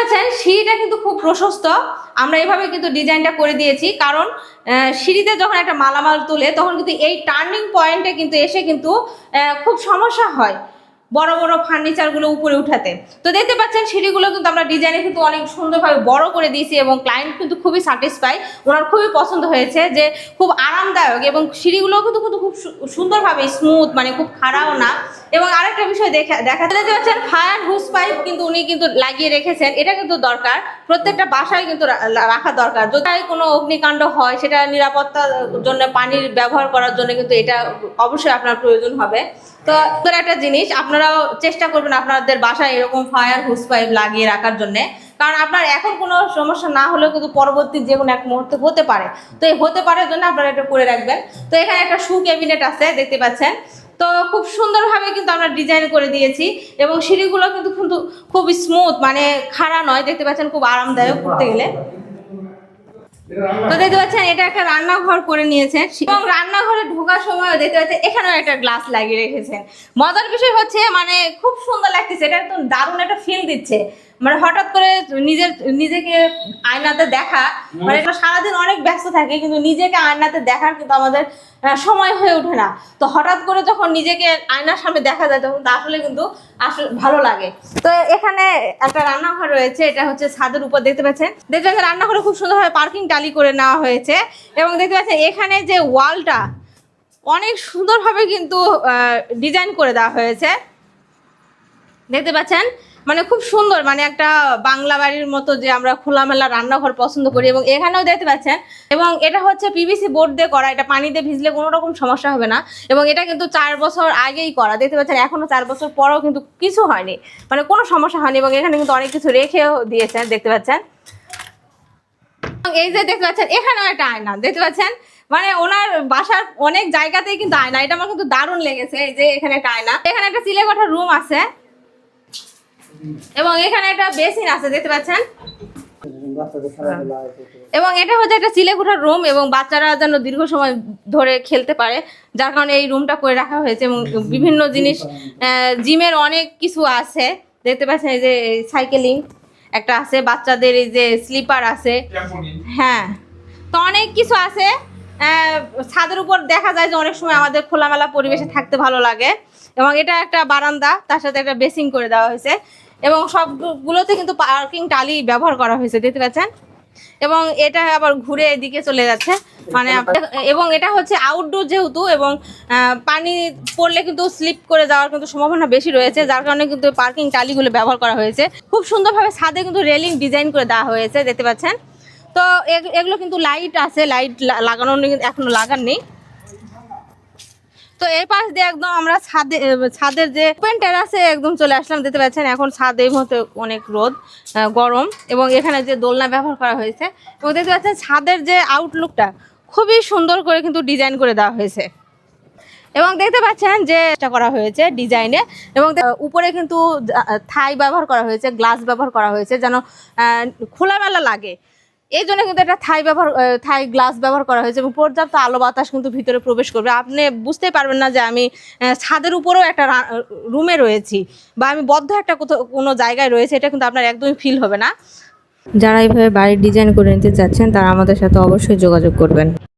পাচ্ছেন সিঁড়িটা কিন্তু খুব প্রশস্ত। আমরা এভাবে কিন্তু ডিজাইনটা করে দিয়েছি, কারণ সিঁড়িতে যখন একটা মালামাল তুলে, তখন কিন্তু এই টার্নিং পয়েন্টে কিন্তু এসে কিন্তু খুব সমস্যা হয়। বড় বড় ফার্নিচারগুলো উপরে উঠাতে। তো দেখতে পাচ্ছেন সিঁড়িগুলো কিন্তু আমরা ডিজাইনে কিন্তু অনেক সুন্দরভাবে বড় করে দিয়েছি এবং ক্লায়েন্ট কিন্তু খুবই স্যাটিসফাই ওনার খুবই পছন্দ হয়েছে যে খুব আরামদায়ক এবং সিঁড়িগুলো কিন্তু কিন্তু খুব সুন্দরভাবে স্মুথ মানে খুব খারাপও না। এবং আরেকটা বিষয় দেখা দেখা, দেখতে পাচ্ছেন ফায়ার হুস পাইপ কিন্তু উনি কিন্তু লাগিয়ে রেখেছেন। এটা কিন্তু দরকার। প্রত্যেকটা বাসায় কিন্তু রাখা দরকার। যদি কোনো অগ্নিকাণ্ড হয়, সেটা নিরাপত্তার জন্য, পানির ব্যবহার করার জন্য কিন্তু এটা অবশ্যই আপনার প্রয়োজন হবে। তো একটা জিনিস। আপনারাও চেষ্টা করবেন আপনাদের বাসায় এরকম ফায়ার হুস পাইপ লাগিয়ে রাখার জন্য। কারণ আপনার এখন কোনো সমস্যা না হলেও কিন্তু পরবর্তী যে কোনো এক মুহূর্তে হতে পারে। তো এই হতে পারার জন্য আপনারা এটা করে রাখবেন। তো এখানে একটা শু ক্যাবিনেট আছে, দেখতে পাচ্ছেন। তো খুব সুন্দরভাবে কিন্তু আমরা ডিজাইন করে দিয়েছি এবং সিঁড়িগুলো কিন্তু কিন্তু খুব স্মুথ মানে খাড়া নয়, দেখতে পাচ্ছেন, খুব আরামদায়ক করতে গেলে। তো দেখতে পাচ্ছেন, এটা একটা রান্নাঘর করে নিয়েছেন। এবং রান্নাঘরে ঢোকার সময় দেখতে পাচ্ছেন, এখানেও একটা গ্লাস লাগিয়ে রেখেছেন। মজার বিষয় হচ্ছে মানে খুব সুন্দর লাগতেছে, এটা একদম দারুণ একটা ফিল দিচ্ছে। মানে হঠাৎ করে নিজের নিজেকে আয়নাতে দেখা মানে সারাদিন অনেক ব্যস্ত থাকে কিন্তু নিজেকে আয়নাতে দেখার কিন্তু আমাদের সময় হয়ে ওঠে না। তো হঠাৎ করে যখন নিজেকে আয়নার সামনে দেখা যায় তখন তা আসলে কিন্তু আসলে ভালো লাগে। তো এখানে একটা রান্নাঘর রয়েছে এটা হচ্ছে ছাদের উপর দেখতে পাচ্ছেন? দেখতে পাচ্ছেন রান্নাঘরে খুব সুন্দরভাবে পার্কিং টালি করে নেওয়া হয়েছে এবং দেখতে পাচ্ছেন এখানে যে ওয়ালটা অনেক সুন্দরভাবে কিন্তু ডিজাইন করে দেওয়া হয়েছে। দেখতে পাচ্ছেন? মানে খুব সুন্দর মানে একটা বাংলা বাড়ির মতো যে আমরা খোলামেলা রান্নাঘর পছন্দ করি এবং এখানেও দেখতে পাচ্ছেন। এবং এটা হচ্ছে পিভিসি বোর্ড দিয়ে করা, এটা পানিতে ভিজলে কোনো রকম সমস্যা হবে না। এবং এটা কিন্তু চার বছর আগেই করা, দেখতে পাচ্ছেন এখনও চার বছর পরেও কিন্তু কিছু হয়নি। মানে কোনো সমস্যা হয়নি এবং এখানে কিন্তু অনেক কিছু রেখেও দিয়েছেন, দেখতে পাচ্ছেন। এই যে দেখতে পাচ্ছেন, এখানেও একটা আয়না, দেখতে পাচ্ছেন? মানে ওনার বাসার অনেক জায়গাতেই কিন্তু আয়না, এটা আমার কিন্তু দারুণ লেগেছে, এই যে এখানে একটা আয়না। এখানে একটা সিলেকোঠার রুম আছে। এবং এখানে একটা বেসিন আছে দেখতে পাচ্ছেন? এবং এটা হচ্ছে একটা চিলেকুঠার রুম এবং বাচ্চারা যেন দীর্ঘ সময় ধরে খেলতে পারে যার কারণে এই রুমটা করে রাখা হয়েছে এবং বিভিন্ন জিনিস জিমের অনেক কিছু আছে। দেখতে পাচ্ছেন এই যে সাইকেলিং একটা আছে বাচ্চাদের এই যে স্লিপার আছে। হ্যাঁ তো অনেক কিছু আছে। ছাদের উপর দেখা যায় যে অনেক সময় আমাদের খোলামেলা পরিবেশে থাকতে ভালো লাগে। এবং এটা একটা বারান্দা তার সাথে একটা বেসিং করে দেওয়া হয়েছে। এবং সবগুলোতে কিন্তু পার্কিং টালি ব্যবহার করা হয়েছে, দেখতে পাচ্ছেন? এবং এটা আবার ঘুরে এদিকে চলে যাচ্ছে। মানে এবং এটা হচ্ছে আউটডোর যেহেতু এবং পানি পড়লে কিন্তু স্লিপ করে যাওয়ার কিন্তু সম্ভাবনা বেশি রয়েছে, যার কারণে কিন্তু পার্কিং টালিগুলো ব্যবহার করা হয়েছে। খুব সুন্দরভাবে ছাদে কিন্তু রেলিং ডিজাইন করে দেওয়া হয়েছে, দেখতে পাচ্ছেন? তো এগ- এগুলো কিন্তু লাইট আছে লাইট লাগানো এখনও লাগার নেই। তো এই পাশ দিয়ে একদম আমরা ছাদে ছাদের যে ওপেন টেরাসে একদম চলে আসলাম, দেখতে পাচ্ছেন, এখন ছাদে মতো অনেক রোদ গরম, এবং এখানে যে দোলনা ব্যবহার করা হয়েছে, এবং দেখতে পাচ্ছেন ছাদের যে আউটলুকটা খুবই সুন্দর করে কিন্তু ডিজাইন করে দেওয়া হয়েছে। এবং দেখতে পাচ্ছেন যে এটা করা হয়েছে ডিজাইনে এবং উপরে কিন্তু থাই ব্যবহার করা হয়েছে গ্লাস ব্যবহার করা হয়েছে, যেন খোলামেলা লাগে। এই জন্য কিন্তু একটা থাই ব্যবহার থাই গ্লাস ব্যবহার করা হয়েছে এবং পর্যাপ্ত আলো বাতাস কিন্তু ভিতরে প্রবেশ করবে। আপনি বুঝতে পারবেন না যে আমি ছাদের উপরেও একটা রুমে রয়েছি বা আমি বদ্ধ একটা কোথাও, কোনো জায়গায় রয়েছে, এটা কিন্তু আপনার একদমই ফিল হবে না। যারা এইভাবে বাড়ির ডিজাইন করে নিতে চাচ্ছেন, তারা আমাদের সাথে অবশ্যই যোগাযোগ করবেন।